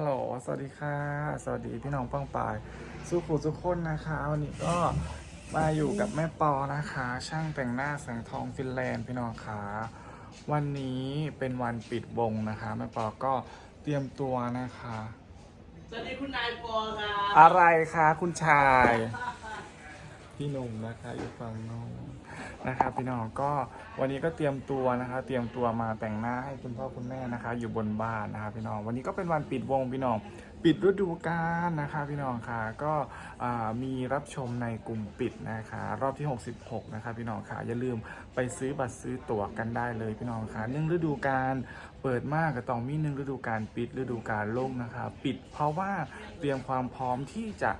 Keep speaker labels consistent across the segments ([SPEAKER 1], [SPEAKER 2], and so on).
[SPEAKER 1] ฮัลโหล สวัสดีค่ะ สวัสดีพี่น้องป้องปายสุขุทุกคนนะคะ วันนี้ก็มาอยู่กับแม่ปอนะคะ ช่างแต่งหน้าแสงทองฟินแลนด์พี่น้องค่ะวันนี้เป็นวันปิดวงนะคะ แม่ปอก็เตรียมตัวนะคะ
[SPEAKER 2] สวัสดีคุณนายปอครับ
[SPEAKER 1] อะไรคะคุณชาย พี่หนุ่มนะคะอยู่ฝั่งโน้น นะครับพี่น้องก็วันนี้ก็เตรียมตัวนะคะเตรียมตัวมาแต่งหน้าให้คุณพ่อคุณแม่นะคะ อยู่บนบ้านนะคะพี่น้องวันนี้ก็เป็นวันปิดวงพี่น้องปิดฤดูกาลนะคะพี่น้องค่ะก็มีรับชมในกลุ่มปิดนะคะ รอบที่ 66 นะคะพี่น้องค่ะอย่าลืมไปซื้อบัตรซื้อตั๋วกันได้เลยพี่น้องค่ะหนึ่งฤดูกาลเปิดมากก็ต้องมีหนึ่งฤดูกาลปิดฤดูกาลโล่งนะคะ ปิดเพราะว่าเตรียมความพร้อมที่จะ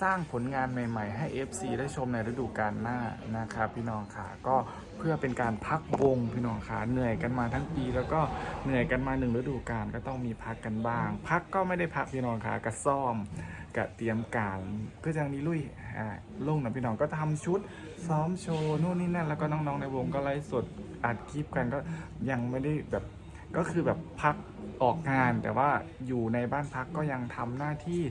[SPEAKER 1] สร้างผลงานใหม่ ๆ ให้ FC ได้ชมในฤดูกาลหน้านะครับพี่น้องค่ะก็เพื่อเป็นการพักวงพี่น้องค่ะเหนื่อยกันมาทั้งปี แล้วก็เหนื่อยกันมาหนึ่งฤดูกาลก็ต้องมีพักกันบ้าง พักก็ไม่ได้พักพี่น้องค่ะกระซ่อมกะเตรียมการเพื่อจะนี้ลุยอ่าลงนะพี่น้องก็ทำชุดซ้อมโชว์นู่นนี่นั่นแล้วก็น้องๆในวงก็ไลฟ์สดอัดคลิปกันก็ยังไม่ได้แบบ ก็คือแบบพักออกงานแต่ว่าอยู่ในบ้านพักก็ยังทำหน้าที่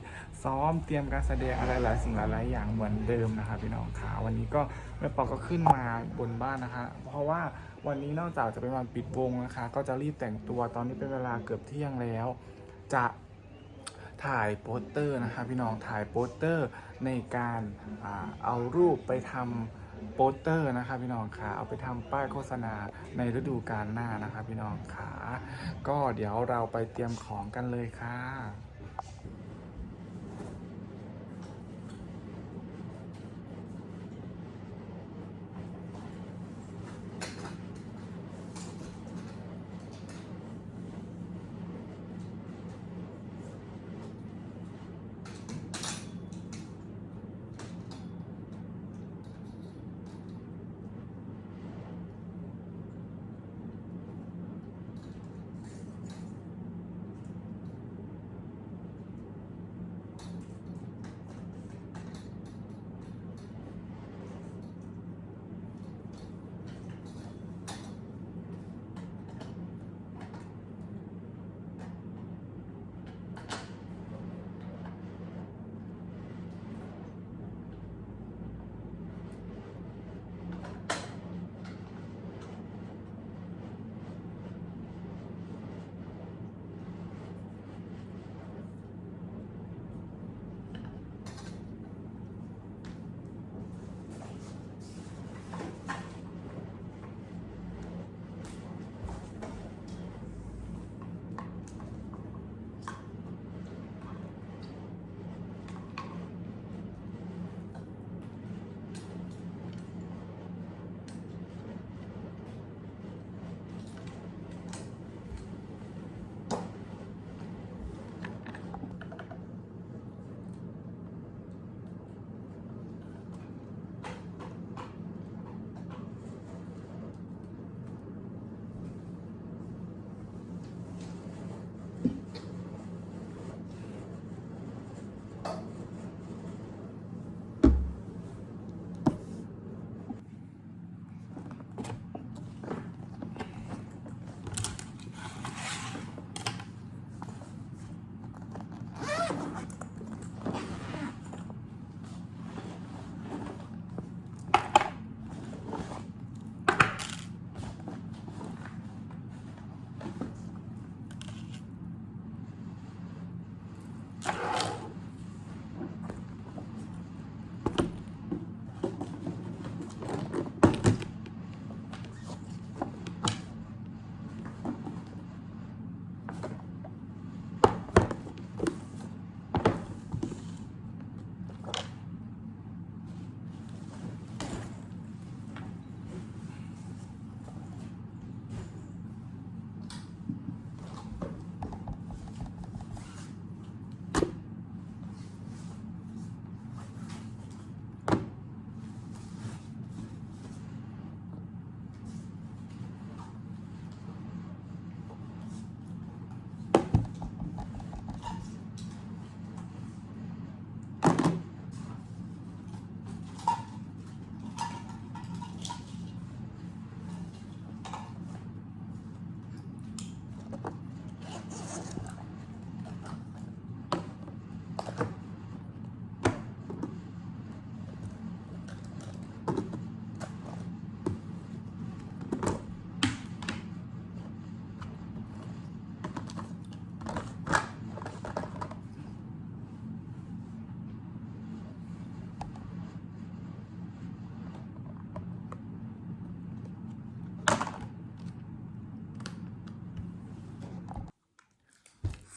[SPEAKER 1] ซ้อมเตรียมการแสดงอะไรหลายสิ่งหลายอย่างเหมือนเดิมนะคะพี่น้องค่ะวันนี้ก็แม่ปอก็ขึ้นมาบนบ้านนะคะ เพราะว่าวันนี้นอกจากจะเป็นวันปิดวงนะคะ ก็จะรีบแต่งตัวตอนนี้เป็นเวลาเกือบเที่ยงแล้ว จะถ่ายโปสเตอร์นะคะพี่น้องถ่ายโปสเตอร์ในการอาเอารูปไปทำ โปสเตอร์นะคะพี่น้องขาเอาไปทำป้ายโฆษณาในฤดูกาลหน้านะคะพี่น้องขาก็เดี๋ยวเราไปเตรียมของกันเลยค่ะ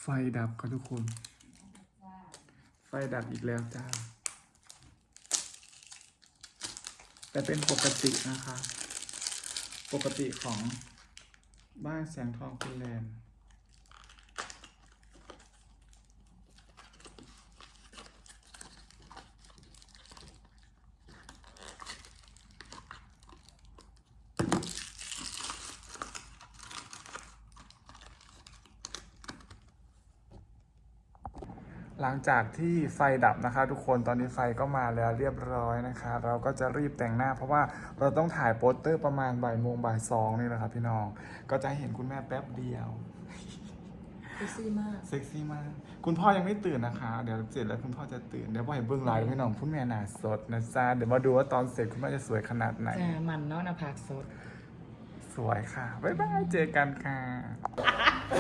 [SPEAKER 2] ไฟ
[SPEAKER 1] ดับครับทุกคน ไฟดับอีกแล้วจ้า แต่เป็นปกตินะคะ ปกติของบ้านแสงทองคุณแลนด์ หลังจากที่ไฟดับนะคะทุกคนตอนนี้ไฟก็มาแล้วเรียบร้อยนะคะ เราก็จะรีบแต่งหน้า เพราะว่าเราต้องถ่ายโปสเตอร์ประมาณบ่ายโมงบ่ายสองนี่แหละครับพี่น้อง ก็จะให้เห็นคุณแม่แป๊บเดียว
[SPEAKER 3] เซ็กซี่มาก
[SPEAKER 1] เซ็กซี่มาก คุณพ่อยังไม่ตื่นนะคะ เดี๋ยวเสร็จแล้วคุณพ่อจะตื่นเดี๋ยวพ่อเห็นเบื้องหลังพี่น้องคุณแม่หนาสดนะจ๊ะเดี๋ยวมาดูว่าตอนเสร็จคุณแม่จะสวยขนาดไหน
[SPEAKER 3] จ้ามันเนาะหน้าผากสด
[SPEAKER 1] สวยค่ะ บ๊ายบาย เจอกันค่ะ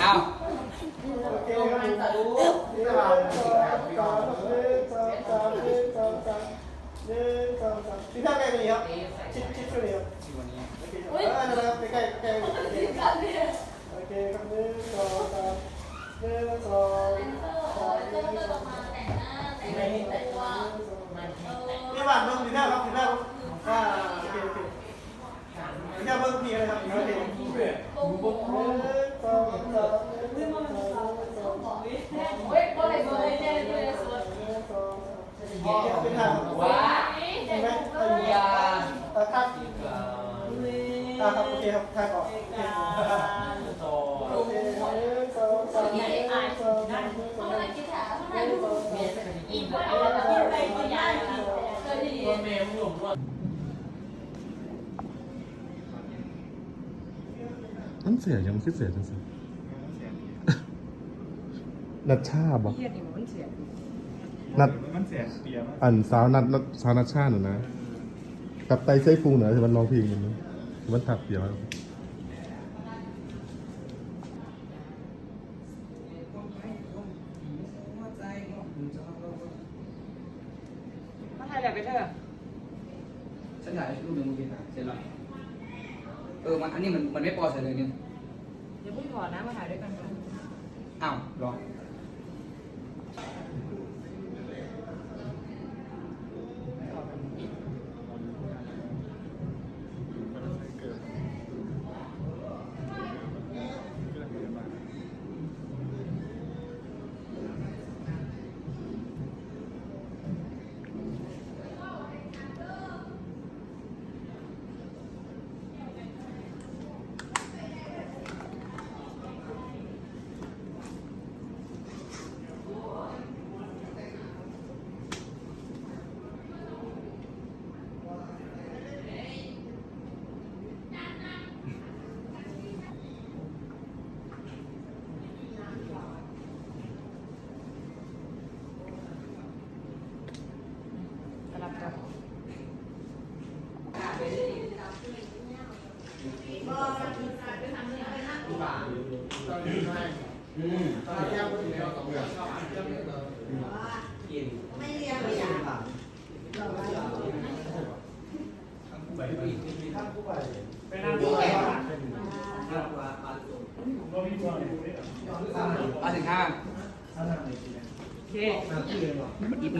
[SPEAKER 4] อ้าว
[SPEAKER 5] ที่ท่าใกล้นี้ครับชิดชิดช่วยครับ
[SPEAKER 4] ที่วันนี้
[SPEAKER 5] โอเคครับนะครับใกล้ใกล้ใกล้โอเคครับหนึ่งสองสามหนึ่งสองสามหนึ่งสองนี่บ้านเบิ้งดีหน้าครับดีหน้าครับอ่าโอเคโอเค ดีหน้าเบิ้งพีเลยครับโอเคหนึ่งสองสามหนึ่งสองสามหนึ่งสองสามหนึ่งสองสามเป็นทาง
[SPEAKER 4] ว้า
[SPEAKER 5] ใช่ไหม
[SPEAKER 4] ยา
[SPEAKER 5] เออทักอ่าครับโอเคครับทักออกโอเค
[SPEAKER 4] โต
[SPEAKER 5] โอเคหนึ่งสองสามหนึ่งสองสามหนึ่งสองสามหนึ่งสองสาม
[SPEAKER 2] ตัวเมย์มึงหลงว่า
[SPEAKER 6] น้ำเสียยังคิดเสียจังสินัดชาบอะ
[SPEAKER 3] เครียดนี่มันเสีย
[SPEAKER 6] นัด
[SPEAKER 1] มันเสียเปียมาก
[SPEAKER 6] อันสาวนัดนัดสาวนัดชาหนูนะกับไตไส้พุงเหนือที่มันร้องเพลงมันนะที่มันถักเปียมาก
[SPEAKER 3] มาถ่ายแบบไปเถอะ
[SPEAKER 4] ฉันถ่ายรูปหนึ่งเมื่อกี้เสร็จแล้ว เออมันอันนี้มันมันไม่พอเสร็จเลยเนี่ย
[SPEAKER 3] เดี๋ยวเพิ่งถอดนะมาถ่ายด้วยกันก่อน
[SPEAKER 4] อ้าวรอ มาถึงห้า
[SPEAKER 3] โอเค
[SPEAKER 4] มันอีกมั